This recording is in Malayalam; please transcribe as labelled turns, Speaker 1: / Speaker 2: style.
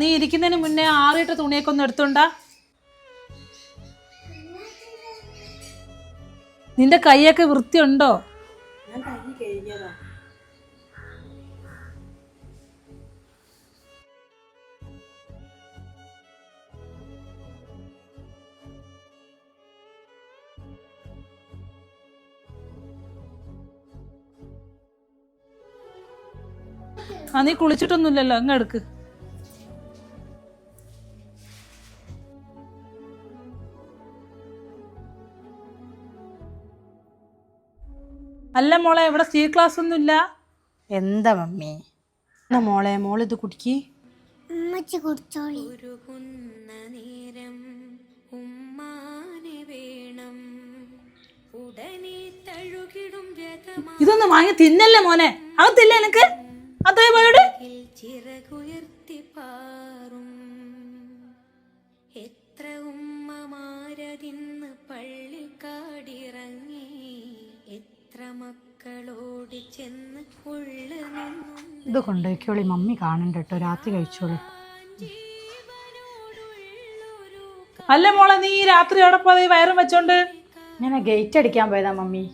Speaker 1: നീ ഇരിക്കുന്നതിന് മുന്നേ ആറിയിട്ട തുണിയൊക്കെ ഒന്ന് എടുത്തുണ്ടാ. നിന്റെ കൈയൊക്കെ വൃത്തിയുണ്ടോ? ആ നീ കുളിച്ചിട്ടൊന്നുമില്ലല്ലോ അങ്ങ് എടുക്ക്. അല്ല മോളെ ഇവിടെ സ്റ്റീൽ ക്ലാസ് ഒന്നുമില്ല
Speaker 2: എന്താ മമ്മി? എന്നാ മോളെ മോളിത് കുടിക്ക്.
Speaker 3: ഉമ്മച്ചി കുടിച്ചോളി.
Speaker 4: നേരം ഉമ്മാനെ വേണം. ഉടനെ തഴുകിടും
Speaker 1: ഇതൊന്നും വാങ്ങി തിന്നല്ലേ മോനെ? അകത്തില്ല എനിക്ക് അതേ പോയോട്?
Speaker 4: ചിറകുയർത്തി പാറും. മക്കളോടി ചെന്ന്
Speaker 2: ഇത് കൊണ്ടുപോയിക്കോളി മമ്മി കാണണ്ട കേട്ടോ രാത്രി കഴിച്ചോളി.
Speaker 1: അല്ല മോളെ നീ രാത്രി അവിടെ പോയി വയറും വെച്ചോണ്ട്?
Speaker 2: ഞാൻ ഗേറ്റ് അടിക്കാൻ പോയതാ മമ്മി.